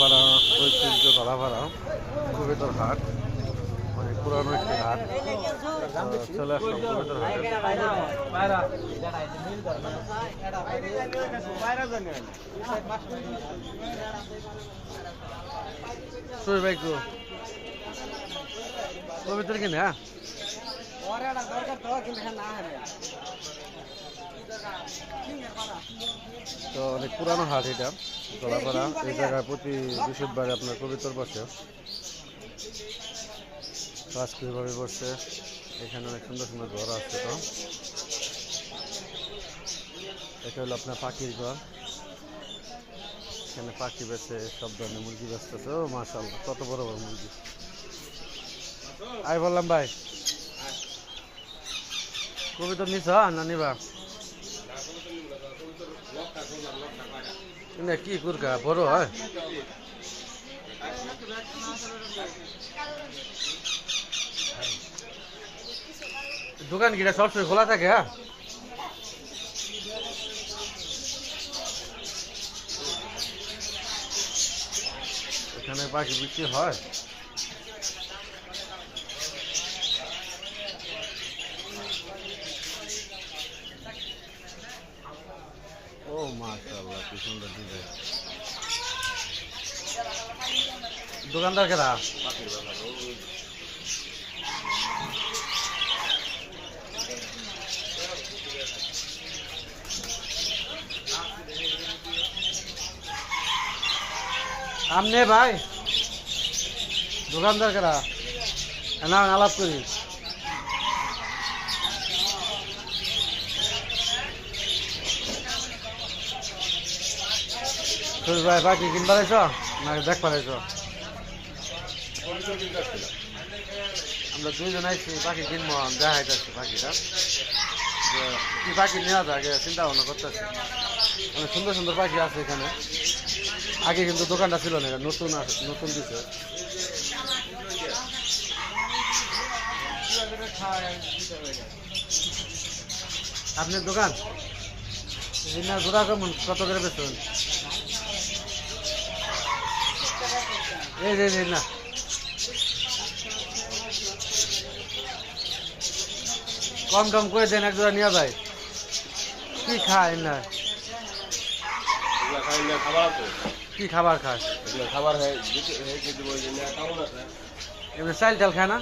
ধলাপাড়া ঐতিহ্য ধলাপাড়া কবিতর হাট অনেক পুরানো একটি হাট। চলে আসলাম কবিতর হাটে। ভাই কবিতর কিনে? হ্যাঁ তো অনেক পুরানো হাট এটা ধলাপাড়া এই জায়গায় প্রতি বৃহস্পতিবারে আপনার কবিতর বসে। আজকে বসছে এখানে অনেক সুন্দর সুন্দর ঘর আছে তো। এটা হলো আপনার পাখির ঘর। এখানে পাখি বেছে সব ধরনের মুরগি বেচতেছে। ও মাশাল্লাহ কত বড় বড় মুরগি। আই বললাম ভাই। কবিতর নিছ না নিবা? না কি কুরকা, বড় হয় দোকান কিটা সবসময় খোলা থাকে হ্যাঁ এখানে পাখি বিক্রি হয়। মাশাআল্লাহ কি সুন্দর ডিজাইন দোকানদার কেরা? আমনে ভাই দোকানদার কেরা? না আলাপ করি। তুই ভাই বাকি কিনবার আইছ? না দেখবার আইছ? আমরা দুইজন আইছি পাখি কিনবো দেখাইতেছি পাখিটা যে কি পাখি নেওয়া যায়, আগে চিন্তা ভাবনা করতেছি। অনেক সুন্দর সুন্দর পাখি আছে এখানে। আগে কিন্তু দোকানটা ছিল না নতুন নতুন দিছে। আপনার দোকান? কত করে বেচবেন? না। কম টম করে দেন এক জোড়া নিয়ে যায় কি খায় না? কি খাবার এগুলা খাবার এমনি চাইল টাল খায় না?